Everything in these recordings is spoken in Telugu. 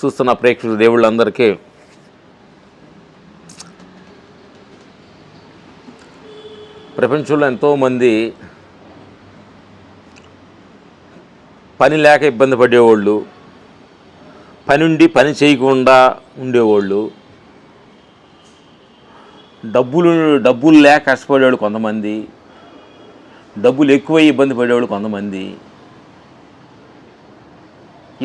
చూస్తున్న ప్రేక్షకులు దేవుళ్ళందరికీ ప్రపంచంలో ఎంతోమంది పని లేక ఇబ్బంది పడేవాళ్ళు పని ఉండి పని చేయకుండా ఉండేవాళ్ళు డబ్బులు డబ్బులు లేక కష్టపడేవాళ్ళు కొంతమంది డబ్బులు ఎక్కువై ఇబ్బంది పడేవాళ్ళు కొంతమంది.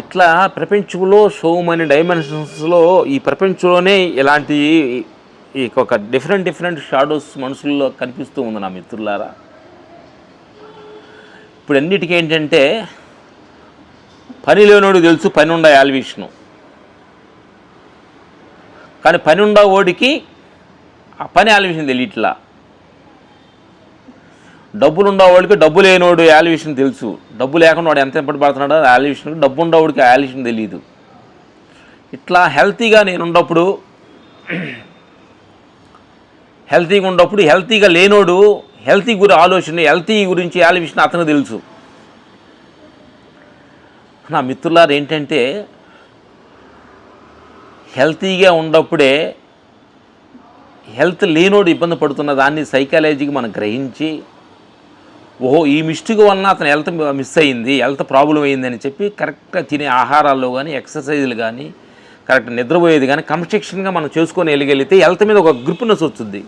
ఇట్లా ప్రపంచంలో సో మెనీ డైమెన్షన్స్లో ఈ ప్రపంచంలోనే ఇలాంటి ఈ ఒక డిఫరెంట్ డిఫరెంట్ షాడోస్ మనుషుల్లో కనిపిస్తూ ఉంది నా మిత్రులారా. ఇప్పుడు అన్నిటికీ ఏంటంటే పని లేనోడు తెలుసు పని ఉండ విష్ణు కానీ పని ఉండ ఓడికి ఆ పని యాల్విషన్ తెలియట్లా. డబ్బులు ఉండేవాడికి డబ్బు లేనోడు యాల్విషన్ తెలుసు. డబ్బు లేకుండా వాడు ఎంత ఇబ్బంది పడుతున్నాడో యాల్విషన్ డబ్బు ఉండవాడికి యాల్విషన్ తెలియదు. ఇట్లా హెల్తీగా నేను ఉన్నప్పుడు హెల్తీగా ఉన్నప్పుడు హెల్తీగా లేనోడు హెల్తీ గురి ఆలోచన హెల్తీ గురించి ఆలోచన అతను తెలుసు. నా మిత్రులారు ఏంటంటే హెల్తీగా ఉన్నప్పుడే హెల్త్ లేనోడు ఇబ్బంది పడుతున్న దాన్ని సైకాలజీకి మనం గ్రహించి ఓహో ఈ మిస్టేక్ వలన అతను హెల్త్ మిస్ అయింది హెల్త్ ప్రాబ్లం అయిందని చెప్పి కరెక్ట్గా తినే ఆహారాల్లో కానీ ఎక్సర్సైజులు కానీ కరెక్ట్ నిద్రపోయేది కానీ కన్స్ట్రక్షన్గా మనం చేసుకొని వెళ్ళగలిగితే హెల్త్ మీద ఒక గ్రిప్నెస్ వస్తుంది.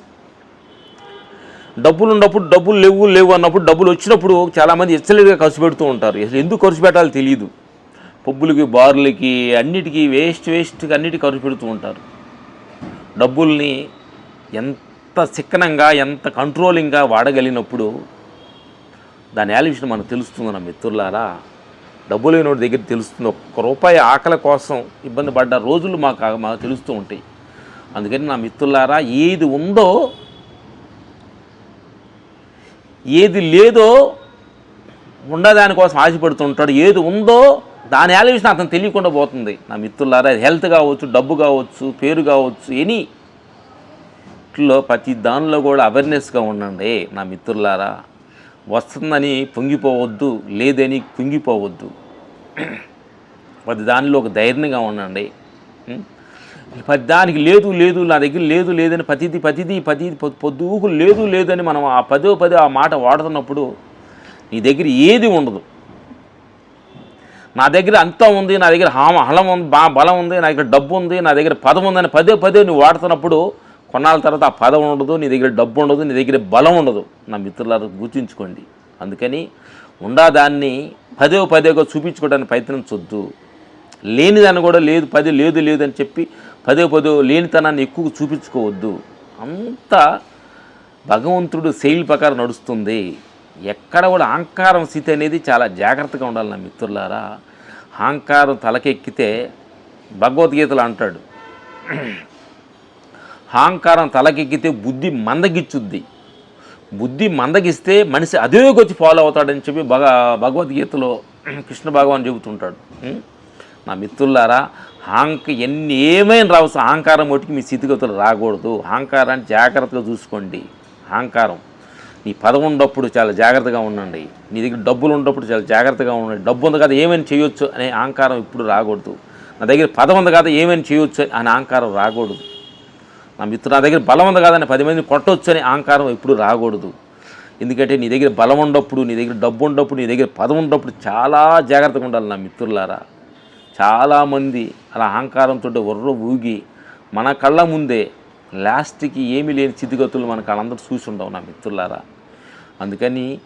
డబ్బులు ఉన్నప్పుడు డబ్బులు లేవు లేవు అన్నప్పుడు డబ్బులు వచ్చినప్పుడు చాలామంది ఎచ్చలేదుగా ఖర్చు పెడుతూ ఉంటారు. ఎందుకు ఖర్చు పెట్టాలో తెలియదు పబ్బులకి బార్లకి అన్నిటికీ వేస్ట్ వేస్ట్గా అన్నిటికీ ఖర్చు పెడుతూ ఉంటారు. డబ్బుల్ని ఎంత చిక్కనంగా ఎంత కంట్రోలింగ్గా వాడగలిగినప్పుడు దాని వాల్యుయేషన్ మనకు తెలుస్తుంది నా మిత్రులారా డబ్బు లేనోడి దగ్గర తెలుస్తుంది. ఒక్క రూపాయి ఆకలి కోసం ఇబ్బంది పడ్డ రోజులు మాకు మాకు తెలుస్తూ ఉంటాయి. అందుకని నా మిత్రులారా ఏది ఉందో ఏది లేదో ఉండదానికోసం ఆశపడుతుంటాడు. ఏది ఉందో దాని ఆలోచన అతను తెలియకుండా పోతుంది. నా మిత్రులారా హెల్త్ కావచ్చు డబ్బు కావచ్చు పేరు కావచ్చు ఎనీ ఇట్లో ప్రతి దానిలో కూడా అవేర్నెస్గా ఉండండి. నా మిత్రులారా వస్తుందని పొంగిపోవద్దు లేదని కుంగిపోవద్దు. ప్రతి దానిలో ఒక ధైర్యంగా ఉండండి. ప్రతి దానికి లేదు లేదు నా దగ్గర లేదు లేదని ప్రతిది ప్రతిది ప్రతిది పొద్దు పొద్దుకు లేదు లేదని మనం ఆ పదో పదో ఆ మాట వాడుతున్నప్పుడు నీ దగ్గర ఏది ఉండదు. నా దగ్గర అంతా ఉంది నా దగ్గర హామ హలం ఉంది బా బలం ఉంది నా దగ్గర డబ్బు ఉంది నా దగ్గర పదం ఉందని పదే పదే నువ్వు వాడుతున్నప్పుడు కొన్నాళ్ళ తర్వాత ఆ పదం ఉండదు నీ దగ్గర డబ్బు ఉండదు నీ దగ్గర బలం ఉండదు. నా మిత్రులారు గుర్తుంచుకోండి. అందుకని ఉండదాన్ని పదే పదేగా చూపించుకోవడానికి ప్రయత్నించొద్దు లేనిదాన్ని కూడా లేదు పది లేదు లేదు అని చెప్పి పదే పదే లేనితనాన్ని ఎక్కువ చూపించుకోవద్దు. అంతా భగవంతుడు శైలి ప్రకారం నడుస్తుంది. ఎక్కడ కూడా అహంకారం స్థితి అనేది చాలా జాగ్రత్తగా ఉండాలి నా మిత్రులారా. అహంకారం తలకెక్కితే భగవద్గీతలు అంటాడు అహంకారం తలకెక్కితే బుద్ధి మందగిచ్చుద్ది. బుద్ధి మందగిస్తే మనిషి అదే వచ్చి ఫాలో అవుతాడని చెప్పి భగ భగవద్గీతలో కృష్ణ భగవాన్ చెబుతుంటాడు. నా మిత్రులారా అహంక ఎన్ని ఏమైనా రావచ్చు అహంకారం ఒకటికి మీ స్థితిగతులు రాకూడదు. అహంకారాన్ని జాగ్రత్తగా చూసుకోండి. అహంకారం. నీ పదం ఉన్నప్పుడు చాలా జాగ్రత్తగా ఉండండి. నీ దగ్గర డబ్బులు ఉన్నప్పుడు చాలా జాగ్రత్తగా ఉండండి. డబ్బు ఉంది కదా ఏమైనా చేయొచ్చు అనే అహంకారం ఇప్పుడు రాకూడదు. నా దగ్గర పదం ఉంది కదా ఏమైనా చేయొచ్చు అనే అహంకారం రాకూడదు. నా మిత్రు నా దగ్గర బలం ఉంది కాదని పది మంది కొట్టవచ్చు అనే అహంకారం ఎప్పుడు రాకూడదు. ఎందుకంటే నీ దగ్గర బలం ఉండప్పుడు నీ దగ్గర డబ్బు ఉండప్పుడు నీ దగ్గర పదం ఉండప్పుడు చాలా జాగ్రత్తగా ఉండాలి నా మిత్రులారా. చాలామంది అలా అహంకారంతో ఉర్ర ఊగి మన కళ్ళ ముందే లాస్ట్కి ఏమీ లేని స్థితిగతులు మన కళ్ళందరూ చూసి ఉండవు నా మిత్రులారా. అందుకని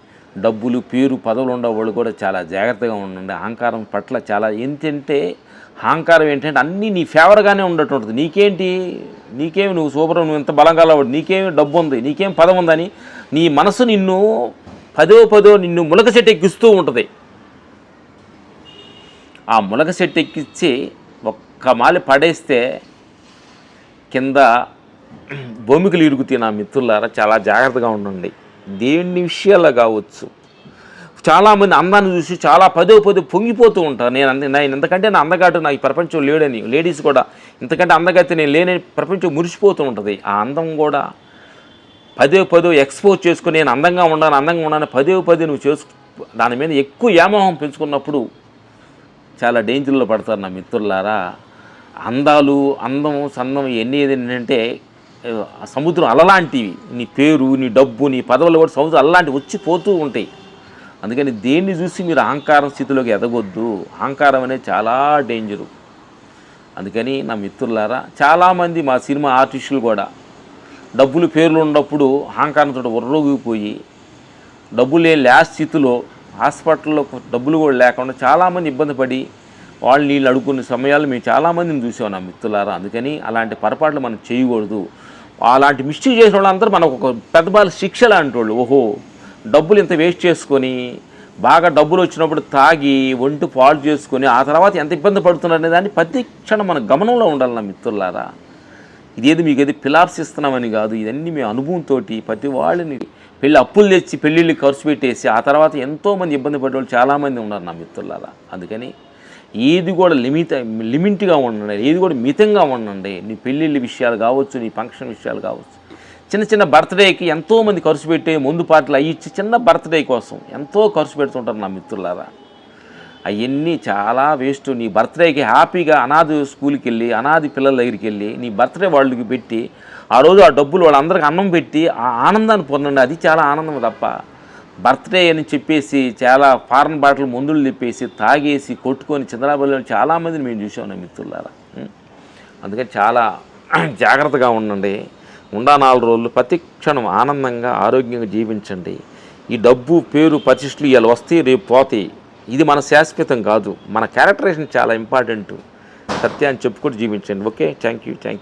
డబ్బులు పేరు పదవులు ఉండే వాళ్ళు కూడా చాలా జాగ్రత్తగా ఉండండి. అహంకారం పట్ల చాలా ఏంటంటే అహంకారం ఏంటంటే అన్నీ నీ ఫేవర్గానే ఉండేటువంటిది నీకేంటి? నీకేమి నువ్వు సూపర్ నువ్వు ఎంత బలంగా లేవాడు నీకేమి డబ్బు ఉంది? నీకేం పదం ఉందని నీ మనసు నిన్ను పదో పదో నిన్ను ములక చెట్టు ఎక్కిస్తూ ఉంటుంది. ఆ ములక చెట్టు ఎక్కించి ఒక్క మాలి పడేస్తే కింద భూమికలు ఇరుగుతాయి నా మిత్రులారా చాలా జాగ్రత్తగా ఉండండి. దేని విషయాల్లో కావచ్చు. చాలామంది అందాన్ని చూసి చాలా పదో పదో పొంగిపోతూ ఉంటారు. నేను అంద నేను ఇంతకంటే నా అందగాటు నాకు ఈ ప్రపంచం లేడని లేడీస్ కూడా ఇంతకంటే అందగతి నేను లేని ప్రపంచం మురిసిపోతూ ఉంటుంది. ఆ అందం కూడా పదే పదో ఎక్స్పోజ్ చేసుకుని నేను అందంగా ఉన్నాను అందంగా ఉన్నాను పదే పదే నువ్వు చేసుకు దాని మీద ఎక్కువ వ్యామోహం పెంచుకున్నప్పుడు చాలా డేంజర్లో పడతారు నా మిత్రులారా. అందాలు అందం సందం ఇవన్నీ ఏంటంటే సముద్రం అలలాంటివి. నీ పేరు నీ డబ్బు నీ పదవులు కూడా సముద్రం అలలాంటివి వచ్చి పోతూ ఉంటాయి. అందుకని దేన్ని చూసి మీరు అహంకారం స్థితిలోకి ఎదగొద్దు. అహంకారం అనేది చాలా డేంజరు అందుకని నా మిత్రులారా చాలామంది మా సినిమా ఆర్టిస్టులు కూడా డబ్బులు పేర్లు ఉన్నప్పుడు అహంకారంతో ఉర్రోగిపోయి డబ్బులు లేని లాస్ట్ స్థితిలో హాస్పిటల్లో డబ్బులు కూడా లేకుండా చాలామంది ఇబ్బంది పడి వాళ్ళు నీళ్ళు అడుగుకునే సమయాలు మేము చాలామందిని చూసాం నా మిత్రులారా. అందుకని అలాంటి పొరపాట్లు మనం చేయకూడదు. అలాంటి మిస్టేక్ చేసిన వాళ్ళందరూ మనకు ఒక పెద్ద బాల శిక్ష లాంటి వాళ్ళు. ఓహో డబ్బులు ఇంత వేస్ట్ చేసుకొని బాగా డబ్బులు వచ్చినప్పుడు తాగి ఒంటి పాడు చేసుకొని ఆ తర్వాత ఎంత ఇబ్బంది పడుతున్నారనే దాన్ని ప్రతి క్షణం మన గమనంలో ఉండాలి నా మిత్రులారా. ఇదేది మీకు ఏది పిలాప్స్ ఇస్తున్నామని కాదు ఇదన్నీ మీ అనుభవంతో ప్రతి వాళ్ళని పెళ్ళి అప్పులు తెచ్చి పెళ్ళిళ్ళు ఖర్చు పెట్టేసి ఆ తర్వాత ఎంతోమంది ఇబ్బంది పడే వాళ్ళు చాలామంది ఉన్నారు నా మిత్రులారా. అందుకని ఏది కూడా లిమిట్ లిమిట్గా ఉండండి ఏది కూడా మితంగా ఉండండి. నీ పెళ్ళిళ్ళ విషయాలు కావచ్చు నీ ఫంక్షన్ విషయాలు కావచ్చు. చిన్న చిన్న బర్త్డేకి ఎంతోమంది ఖర్చు పెట్టి ముందు పాటలు అవి ఇచ్చి చిన్న బర్త్డే కోసం ఎంతో ఖర్చు పెడుతుంటారు నా మిత్రులారా. అవన్నీ చాలా వేస్ట్. నీ బర్త్డేకి హ్యాపీగా అనాథ స్కూల్కి వెళ్ళి అనాది పిల్లల దగ్గరికి వెళ్ళి నీ బర్త్డే వాళ్ళకి పెట్టి ఆ రోజు ఆ డబ్బులు వాళ్ళందరికీ అన్నం పెట్టి ఆ ఆనందాన్ని పొందండి. అది చాలా ఆనందం తప్ప. బర్త్డే అని చెప్పేసి చాలా ఫారెన్ బాటిల్ మందులు తిప్పేసి తాగేసి కొట్టుకొని చంద్రాబల్లి చాలామందిని మేము చూసాం మిత్రులారా. అందుకని చాలా జాగ్రత్తగా ఉండండి. ఉండా నాలుగు రోజులు ప్రతి క్షణం ఆనందంగా ఆరోగ్యంగా జీవించండి. ఈ డబ్బు పేరు ప్రతిష్టలు ఇవాళ వస్తాయి రేపు పోతాయి. ఇది మన శాశ్వతం కాదు. మన క్యారెక్టరేషన్ చాలా ఇంపార్టెంట్. సత్యాన్ని చెప్పుకుంటూ జీవించండి. Okay? Thank you thank you.